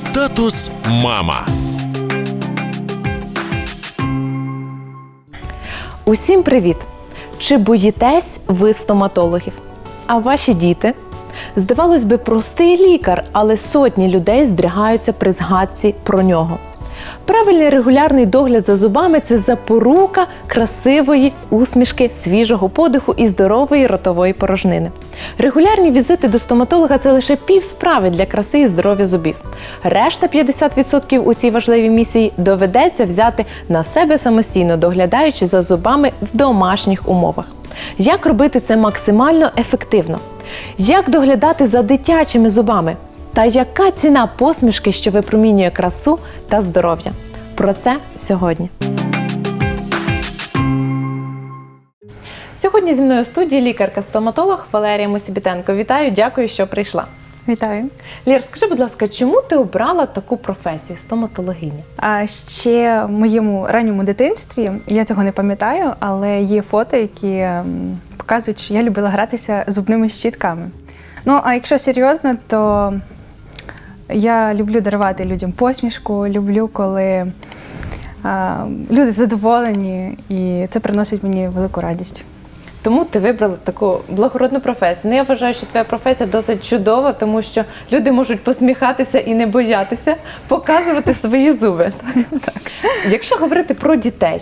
Статус мама. Усім привіт! Чи боїтесь ви стоматологів? А ваші діти? Здавалось би, простий лікар, але сотні людей здригаються при згадці про нього. Правильний регулярний догляд за зубами це запорука красивої усмішки, свіжого подиху і здорової ротової порожнини. Регулярні візити до стоматолога це лише пів справи для краси і здоров'я зубів. Решта 50% у цій важливій місії доведеться взяти на себе самостійно, доглядаючи за зубами в домашніх умовах. Як робити це максимально ефективно? Як доглядати за дитячими зубами? Та яка ціна посмішки, що випромінює красу та здоров'я? Про це сьогодні. Сьогодні зі мною в студії лікарка-стоматолог Валерія Мосібітенко. Вітаю, дякую, що прийшла. Вітаю. Лір, скажи, будь ласка, чому ти обрала таку професію стоматологиня? А ще в моєму ранньому дитинстві я цього не пам'ятаю, але є фото, які показують, що я любила гратися зубними щітками. Ну, а якщо серйозно, то я люблю дарувати людям посмішку, люблю, коли а, люди задоволені, і це приносить мені велику радість. Тому ти вибрала таку благородну професію. Ну, я вважаю, що твоя професія досить чудова, тому що люди можуть посміхатися і не боятися показувати свої зуби. Так? Якщо говорити про дітей,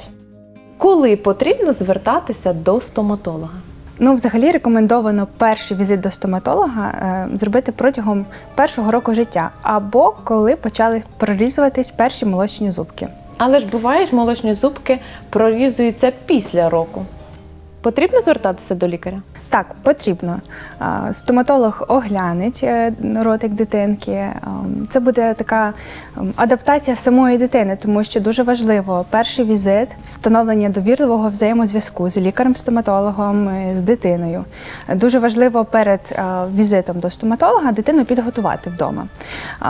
коли потрібно звертатися до стоматолога? Ну, взагалі рекомендовано перший візит до стоматолога е, зробити протягом першого року життя або коли почали прорізуватись перші молочні зубки. Але ж бувають молочні зубки прорізуються після року. Потрібно звертатися до лікаря? Так, потрібно. Стоматолог оглянеть е, ротик дитинки. Ем, Це буде така ем, адаптація самої дитини, тому що дуже важливо перший візит, встановлення довірливого взаємозв'язку з лікарем-стоматологом, е, з дитиною. Дуже важливо перед е, візитом до стоматолога дитину підготувати вдома.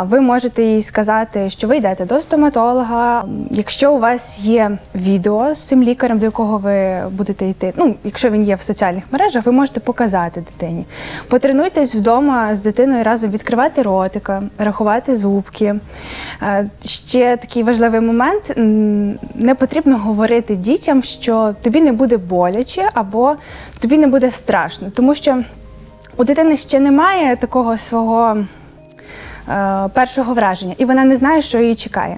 Ви можете їй сказати, що ви йдете до стоматолога. Якщо у вас є відео з цим лікарем, до якого ви будете йти, ну якщо він є в соціальних мережах, ви можете показати дитині. Потренуйтесь вдома з дитиною разом відкривати ротика, рахувати зубки. Е, Ще такий важливий момент: не потрібно говорити дітям, що тобі не буде боляче або тобі не буде страшно, тому що у дитини ще немає такого свого першого враження, і вона не знає, що її чекає.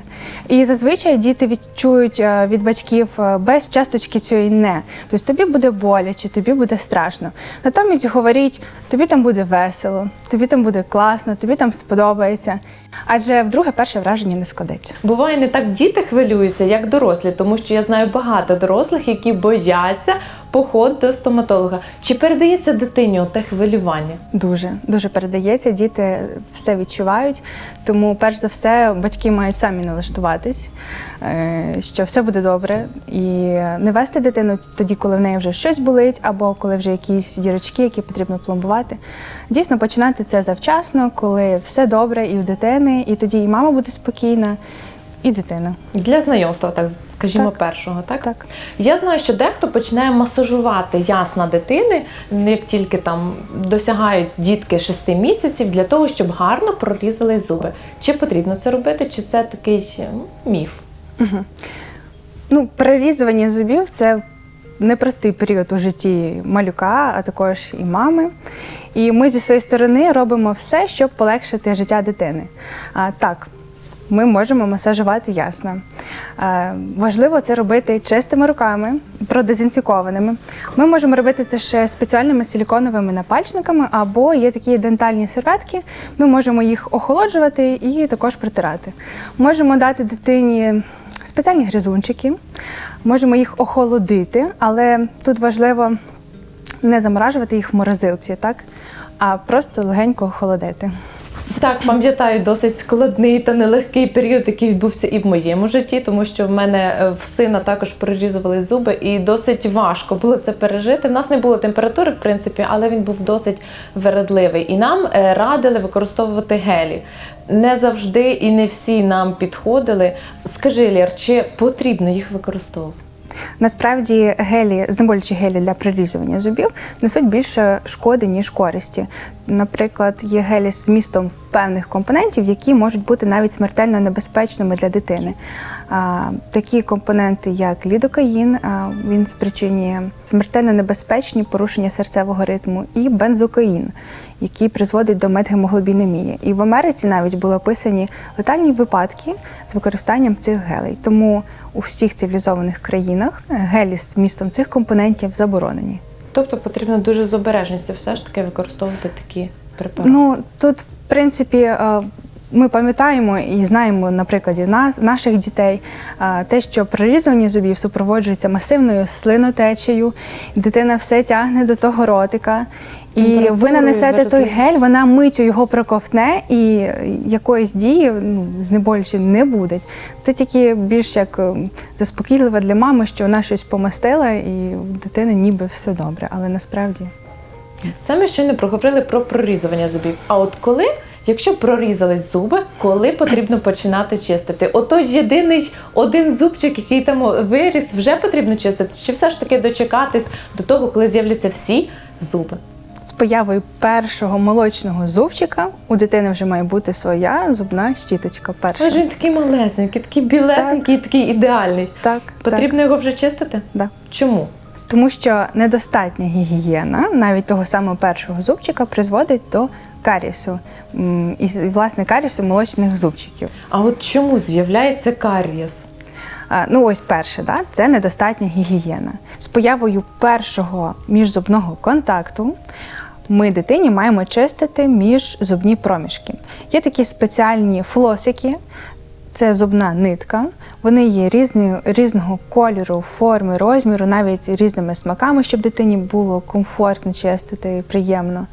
І зазвичай діти відчують е, від батьків е, без часточки цієї не. Тобто тобі буде боляче, тобі буде страшно. Натомість говоріть, тобі там буде весело, тобі там буде класно, тобі там сподобається. Адже вдруге перше враження не складеться. Буває, не так діти хвилюються, як дорослі, тому що я знаю багато дорослих, які бояться поход до стоматолога. Чи передається дитині те хвилювання? Дуже дуже передається. Діти все відчувають. Тому, перш за все, батьки мають самі налаштуватись, е, що все буде добре, і не вести дитину тоді, коли в неї вже щось болить, або коли вже якісь дірочки, які потрібно пломбувати. Дійсно, починати це завчасно, коли все добре і в дитини, і тоді і мама буде спокійна, і дитина. Для знайомства, так скажімо, Так. першого, так? Так. Я знаю, що дехто починає масажувати ясна дитини, як тільки там досягають дітки 6 місяців, для того, щоб гарно прорізали зуби. Чи потрібно це робити, чи це такий міф? Ну, перерізування зубів це непростий період у житті малюка, а також і мами. І ми зі своєї сторони робимо все, щоб полегшити життя дитини. А, так, ми можемо масажувати ясно. А, важливо це робити чистими руками, продезінфікованими. Ми можемо робити це ще спеціальними силіконовими напальчниками, або є такі дентальні серветки. Ми можемо їх охолоджувати і також протирати. Можемо дати дитині спеціальні гризунчики, можемо їх охолодити, але тут важливо не заморажувати їх в морозилці, так? а просто легенько охолодити. Так, пам'ятаю досить складний та нелегкий період, який відбувся і в моєму житті, тому що в мене е, в сина також прорізували зуби, і досить важко було це пережити. В нас не було температури, в принципі, але він був досить вередливий. І нам е, радили використовувати гелі. Не завжди і не всі нам підходили. Скажи, Лєр, чи потрібно їх використовувати? Насправді гелі, знеболючі гелі для прорізування зубів несуть більше шкоди, ніж користі. Наприклад, є гелі з змістом певних компонентів, які можуть бути навіть смертельно небезпечними для дитини. Такі компоненти, як лідокаїн, він спричинює смертельно небезпечні порушення серцевого ритму, і бензокаїн, який призводить до медгемоглобінемії. І в Америці навіть були описані летальні випадки з використанням цих гелей. Тому у всіх цивілізованих країнах гелі з містом цих компонентів заборонені. Тобто потрібно дуже з обережністю все ж таки використовувати такі препарати. Ну тут, в принципі, е, ми пам'ятаємо і знаємо на прикладі нас, наших дітей е, те, що прорізування зубів супроводжується масивною слинотечею, дитина все тягне до того ротика. І ви нанесете той гель, вона миттю його проковтне, і якоїсь дії ну, знеболюючої не буде. Це тільки більш як е, заспокійливо для мами, що вона щось помастила, і в дитини ніби все добре, але насправді. Це ми ще не проговорили про прорізування зубів. А от коли, якщо прорізались зуби, коли потрібно починати чистити? Отой єдиний один зубчик, який там виріс, вже потрібно чистити? Чи все ж таки дочекатись до того, коли з'являться всі зуби? З появою першого молочного зубчика у дитини вже має бути своя зубна щіточка. Перша. Ж він такий малесенький, такий білесенький, такий ідеальний. Так, Потрібно його вже чистити? да. Чому? Тому що недостатня гігієна навіть того самого першого зубчика призводить до карісу. І, власне, карісу молочних зубчиків. А от чому з'являється карієс? Ну, ось перше, да? це недостатня гігієна. З появою першого міжзубного контакту ми дитині маємо чистити міжзубні проміжки. Є такі спеціальні флосики, це зубна нитка. Вони є різні, різного кольору, форми, розміру, навіть різними смаками, щоб дитині було комфортно чистити і приємно.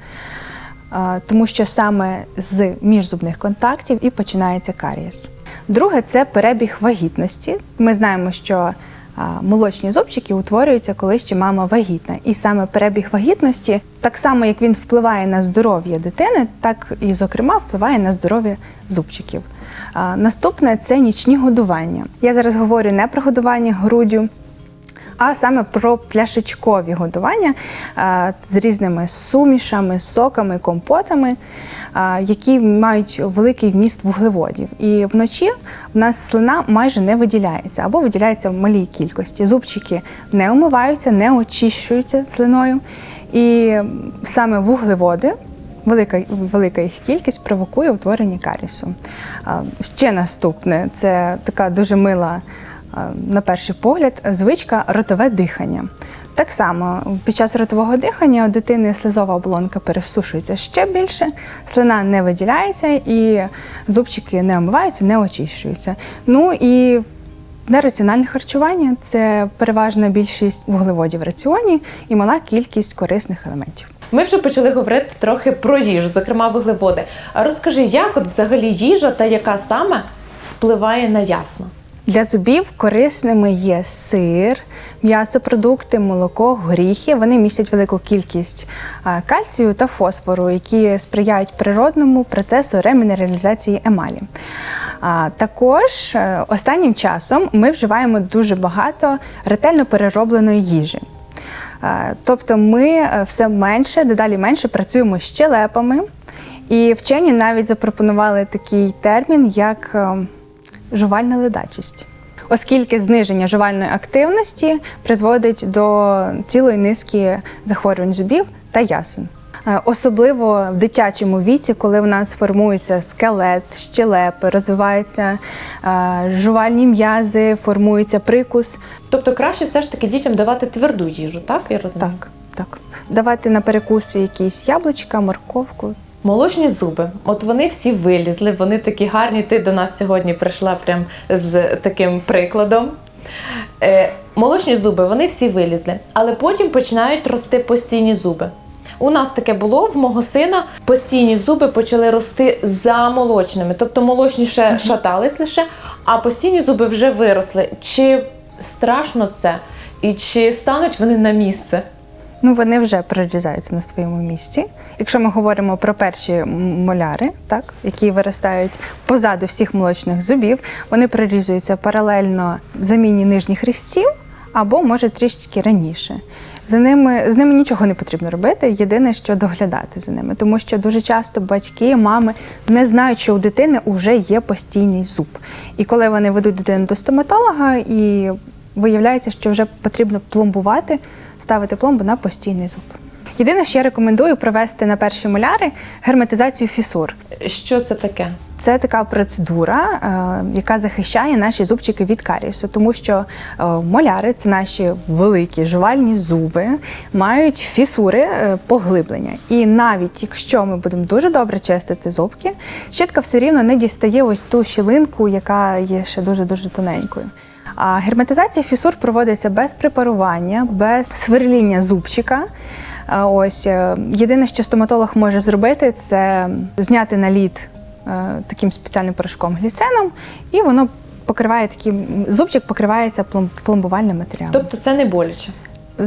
Тому що саме з міжзубних контактів і починається карієс. Друге це перебіг вагітності. Ми знаємо, що молочні зубчики утворюються, коли ще мама вагітна. І саме перебіг вагітності, так само як він впливає на здоров'я дитини, так і, зокрема, впливає на здоров'я зубчиків. Наступне це нічні годування. Я зараз говорю не про годування груддю, а саме про пляшечкові годування з різними сумішами, соками, компотами, які мають великий вміст вуглеводів. І вночі в нас слина майже не виділяється або виділяється в малій кількості. Зубчики не омиваються, не очищуються слиною. І саме вуглеводи. Велика, велика їх кількість провокує утворення карісу. Ще наступне це така дуже мила на перший погляд, звичка ротове дихання. Так само під час ротового дихання у дитини слизова оболонка пересушується ще більше, слина не виділяється і зубчики не омиваються, не очищуються. Ну і нераціональне харчування це переважна більшість вуглеводів в раціоні і мала кількість корисних елементів. Ми вже почали говорити трохи про їжу, зокрема вуглеводи. А розкажи, як от взагалі їжа та яка саме впливає на ясно? Для зубів корисними є сир, м'ясопродукти, молоко, горіхи. Вони містять велику кількість кальцію та фосфору, які сприяють природному процесу ремінералізації емалі. Також е, останнім часом ми вживаємо дуже багато ретельно переробленої їжі. Тобто ми е, все менше, дедалі менше працюємо з щелепами. І вчені навіть запропонували такий термін, як е, жувальна ледачість. Оскільки зниження жувальної активності призводить до цілої низки захворювань зубів та ясен. Е, Особливо в дитячому віці, коли в нас формується скелет, щелепи, розвиваються е, жувальні м'язи, формується прикус. Тобто краще все ж таки дітям давати тверду їжу, так? Я розумію? Так, так. Давати на перекуси якісь яблучка, морковку. Молочні зуби, от вони всі вилізли, вони такі гарні. Ти до нас сьогодні прийшла прям з таким прикладом. Е, молочні зуби, вони всі вилізли, але потім починають рости постійні зуби. У нас таке було в мого сина. Постійні зуби почали рости за молочними, тобто молочні ще шатались лише, а постійні зуби вже виросли. Чи страшно це? І чи стануть вони на місце? Ну, вони вже прорізаються на своєму місці. Якщо ми говоримо про перші моляри, так, які виростають позаду всіх молочних зубів, вони прорізуються паралельно заміні нижніх різців, або може трішки раніше. За ними, з ними нічого не потрібно робити, єдине, що доглядати за ними, тому що дуже часто батьки, мами не знають, що у дитини вже є постійний зуб. І коли вони ведуть дитину до стоматолога, і виявляється, що вже потрібно пломбувати, ставити пломбу на постійний зуб. Єдине, що я рекомендую провести на перші моляри герметизацію фісур. Що це таке? Це така процедура, е, яка захищає наші зубчики від карієсу, тому що е, моляри це наші великі жувальні зуби, мають фісури е, поглиблення. І навіть якщо ми будемо дуже добре чистити зубки, щітка все рівно не дістає ось ту щілинку, яка є ще дуже дуже тоненькою. А герметизація фісур проводиться без препарування, без сверління зубчика. Ось е, єдине, що стоматолог може зробити, це зняти наліт е, таким спеціальним порошком гліценом, і воно покриває такий зубчик покривається пломбувальним матеріалом. Тобто це не боляче.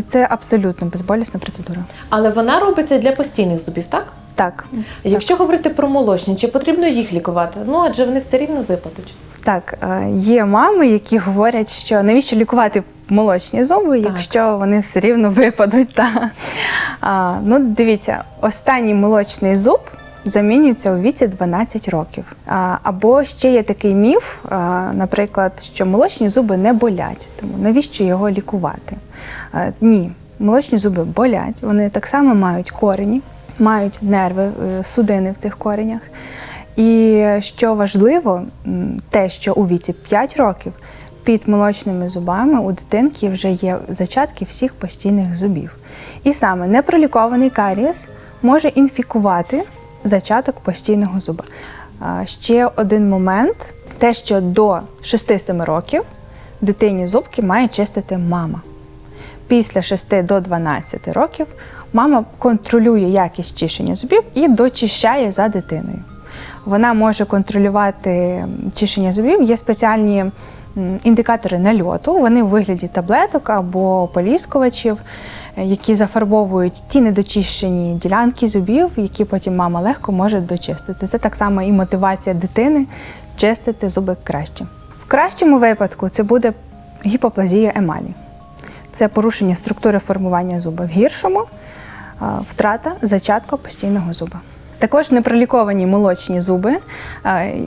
Це абсолютно безболісна процедура. Але вона робиться для постійних зубів, так? Так, Якщо говорити про молочні, чи потрібно їх лікувати? Ну адже вони все рівно випадуть. Так, е, є мами, які говорять, що навіщо лікувати молочні зуби, Так. якщо вони все рівно випадуть. Та. А, ну, дивіться, останній молочний зуб замінюється у віці 12 років. А, або ще є такий міф, а, наприклад, що молочні зуби не болять, тому навіщо його лікувати? А, ні, молочні зуби болять, вони так само мають корені, мають нерви, е, судини в цих коренях. І що важливо, те, що у віці 5 років під молочними зубами у дитинки вже є зачатки всіх постійних зубів. І саме непролікований карієс може інфікувати зачаток постійного зуба. Ще один момент: те, що до 6-7 років дитині зубки має чистити мама. Після 6 до 12 років мама контролює якість чищення зубів і дочищає за дитиною. Вона може контролювати чищення зубів. Є спеціальні індикатори нальоту. Вони у вигляді таблеток або поліскувачів, е, які зафарбовують ті недочищені ділянки зубів, які потім мама легко може дочистити. Це так само і мотивація дитини чистити зуби краще. В кращому випадку це буде гіпоплазія емалі. Це порушення структури формування зуба. В гіршому втрата зачатку постійного зуба. Також непроліковані молочні зуби,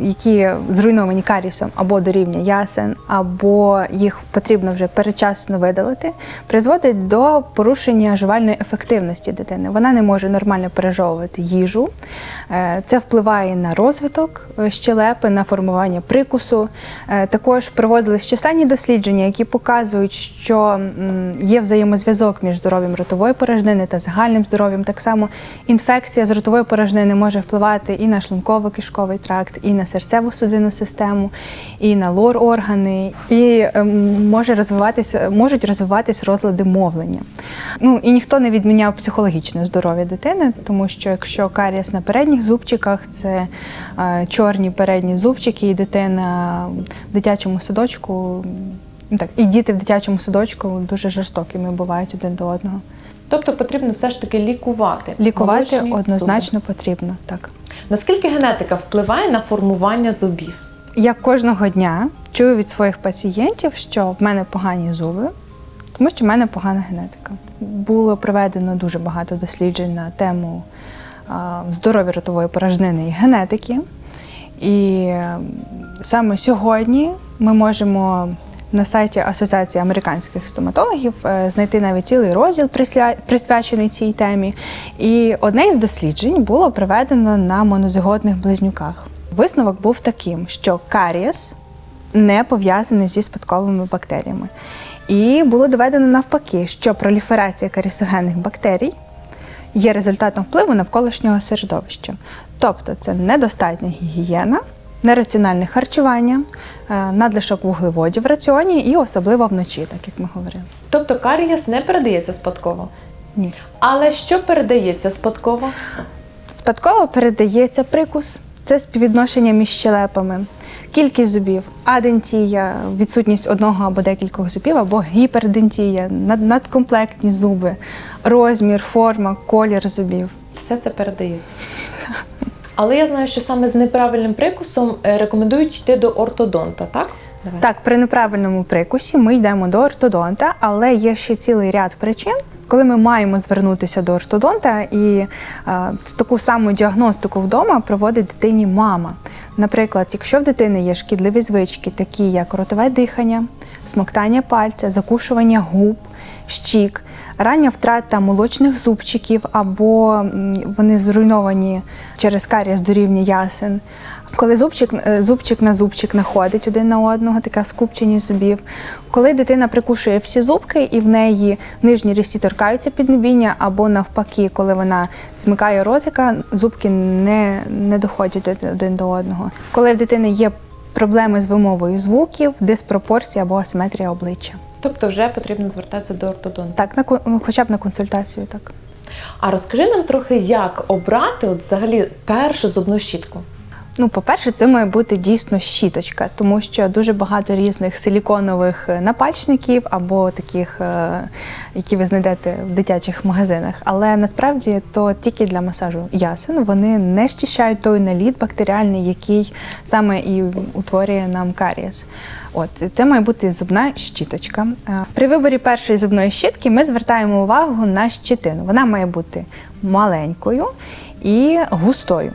які зруйновані карісом або до рівня ясен, або їх потрібно вже передчасно видалити, призводить до порушення жувальної ефективності дитини. Вона не може нормально пережовувати їжу. Е, Це впливає на розвиток е, щелепи, на формування прикусу. Е, Також проводились численні дослідження, які показують, що є взаємозв'язок між здоров'ям ротової порожнини та загальним здоров'ям. Так само інфекція з ротової порожнини може впливати і на шлунково-кишковий тракт, і на серцево-судинну систему, і на лор-органи, і ем, може розвиватися, можуть розвиватись розлади мовлення. Ну і ніхто не відміняв психологічне здоров'я дитини, тому що якщо карієс на передніх зубчиках, це е, чорні передні зубчики, і дитина в дитячому садочку. Так, і діти в дитячому садочку дуже жорстокими бувають один до одного. Тобто потрібно все ж таки лікувати. Лікувати молочні однозначно потрібно, так. Наскільки генетика впливає на формування зубів? Я кожного дня чую від своїх пацієнтів, що в мене погані зуби, тому що в мене погана генетика. Було проведено дуже багато досліджень на тему здоров'я ротової порожнини і генетики. І е, саме сьогодні ми можемо на сайті Асоціації американських стоматологів е, знайти навіть цілий розділ присвячений цій темі. І одне із досліджень було проведено на монозиготних близнюках. Висновок був таким, що карієс не пов'язаний зі спадковими бактеріями. І було доведено навпаки, що проліферація карісогенних бактерій є результатом впливу навколишнього середовища. Тобто це недостатня гігієна, нераціональне харчування, е, надлишок вуглеводів в раціоні і особливо вночі, так як ми говорили. Тобто карієс не передається спадково. Ні. Але що передається спадково? Спадково передається прикус. Це співвідношення між щелепами, кількість зубів, адентія, відсутність одного або декількох зубів, або гіпердентія, надкомплектні зуби, розмір, форма, колір зубів. Все це передається. Але я знаю, що саме з неправильним прикусом е, рекомендують йти до ортодонта, так? Давай. Так, при неправильному прикусі ми йдемо до ортодонта, але є ще цілий ряд причин, коли ми маємо звернутися до ортодонта, і е, таку саму діагностику вдома проводить дитині мама. Наприклад, якщо в дитини є шкідливі звички, такі як ротове дихання, смоктання пальця, закушування губ, щік, рання втрата молочних зубчиків або вони зруйновані через карієс до рівня ясен. Коли зубчик, е, зубчик на зубчик находить один на одного, таке скупчення зубів. Коли дитина прикушує всі зубки і в неї нижні рісті торкаються піднебіння, або навпаки, коли вона змикає ротика, зубки не, не доходять один до одного. Коли в дитини є проблеми з вимовою звуків, диспропорція або асиметрія обличчя. Тобто вже потрібно звертатися до ортодонта. Так, на ко- ну, хоча б на консультацію, так. А розкажи нам трохи, як обрати от взагалі першу зубну щітку. Ну, по-перше, це має бути дійсно щіточка, тому що дуже багато різних силіконових е, напальчників або таких, е, які ви знайдете в дитячих магазинах. Але насправді то тільки для масажу ясен вони не щищають той наліт бактеріальний, який саме і утворює нам карієс. От це має бути зубна щіточка. Е, При виборі першої зубної щітки ми звертаємо увагу на щитину. Вона має бути маленькою і густою.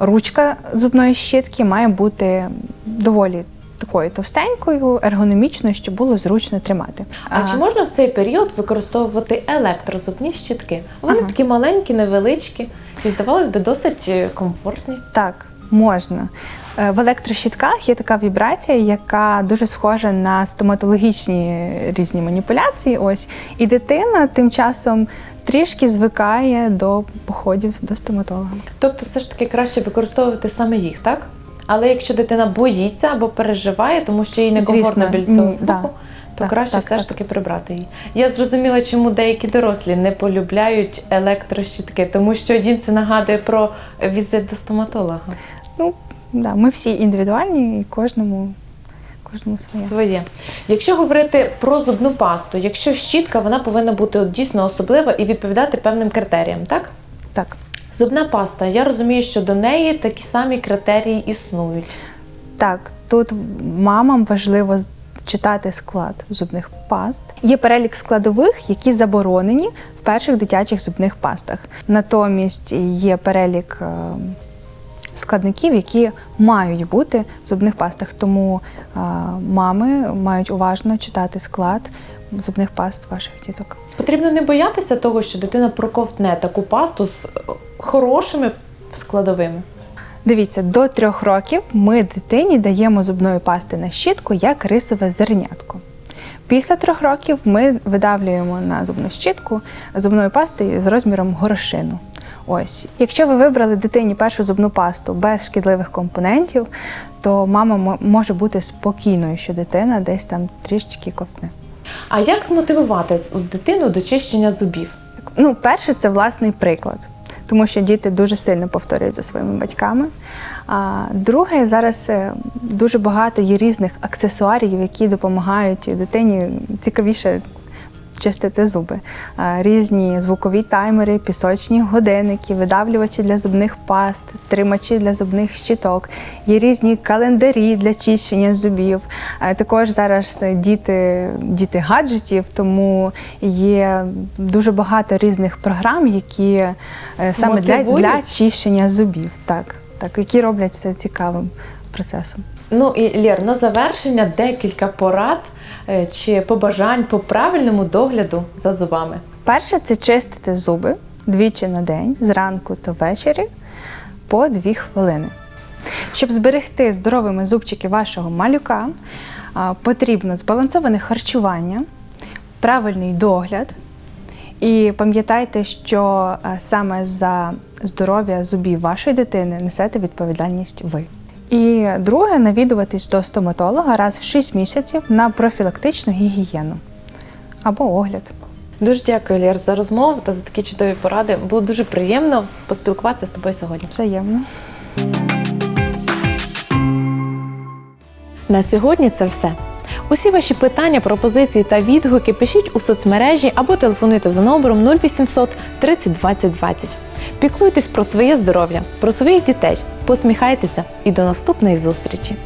Ручка зубної щітки має бути доволі такою товстенькою, ергономічною, щоб було зручно тримати. А, чи можна в цей період використовувати електрозубні щітки? Вони Ага. такі маленькі, невеличкі і здавалось би досить е, комфортні. Так, можна. Е, В електрощітках є така вібрація, яка дуже схожа на стоматологічні різні маніпуляції. Ось і дитина тим часом трішки звикає до походів до стоматолога. Тобто, все ж таки краще використовувати саме їх, так? Але якщо дитина боїться або переживає, тому що їй некомфортно біля цього звуку, да. то Так, краще так, все ж таки прибрати її. Я зрозуміла, чому деякі дорослі не полюбляють електрощітки, тому що їм це нагадує про візит до стоматолога. Ну да, ми всі індивідуальні і кожному, кожному своє. Своє. Якщо говорити про зубну пасту, якщо щітка, вона повинна бути от дійсно особлива і відповідати певним критеріям, так? Так. Зубна паста, я розумію, що до неї такі самі критерії існують. Так, тут мамам важливо читати склад зубних паст. Є перелік складових, які заборонені в перших дитячих зубних пастах. Натомість є перелік е, складників, які мають бути в зубних пастах. Тому мами мають уважно читати склад зубних паст ваших діток. Потрібно не боятися того, що дитина проковтне таку пасту з е, хорошими складовими. Дивіться, до трьох років ми дитині даємо зубної пасти на щітку як рисове зернятко. Після трьох років ми видавлюємо на зубну щітку зубної пасти з розміром горошину. Ось, якщо ви вибрали дитині першу зубну пасту без шкідливих компонентів, то мама може бути спокійною, що дитина десь там трішечки ковтне. А як змотивувати дитину до чищення зубів? Ну, перше, це власний приклад, тому що діти дуже сильно повторюють за своїми батьками. А друге, зараз е, дуже багато є різних аксесуарів, які допомагають дитині цікавіше чистити зуби. Різні звукові таймери, пісочні годинники, видавлювачі для зубних паст, тримачі для зубних щіток. Є різні календарі для чищення зубів. Також зараз е, діти, діти гаджетів, тому є дуже багато різних програм, які е, саме для, для чищення зубів, так, так, які роблять це цікавим процесом. Ну і Лєр, на завершення декілька порад е, чи побажань по правильному догляду за зубами. Перше це чистити зуби двічі на день, зранку та ввечері по дві хвилини. Щоб зберегти здоровими зубчики вашого малюка, потрібно збалансоване харчування, правильний догляд. І пам'ятайте, що саме за здоров'я зубів вашої дитини несете відповідальність ви. І друге, навідуватись до стоматолога раз в 6 місяців на профілактичну гігієну або огляд. Дуже дякую, Лєр, за розмову та за такі чудові поради. Було дуже приємно поспілкуватися з тобою сьогодні. Взаємно. На сьогодні це все. Усі ваші питання, пропозиції та відгуки пишіть у соцмережі або телефонуйте за номером 0800 30 20 20. Піклуйтесь про своє здоров'я, про своїх дітей, посміхайтеся і до наступної зустрічі!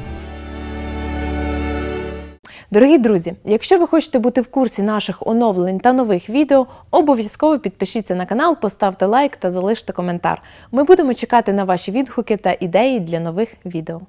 Дорогі друзі, якщо ви хочете бути в курсі наших оновлень та нових відео, обов'язково підпишіться на канал, поставте лайк та залиште коментар. Ми будемо чекати на ваші відгуки та ідеї для нових відео.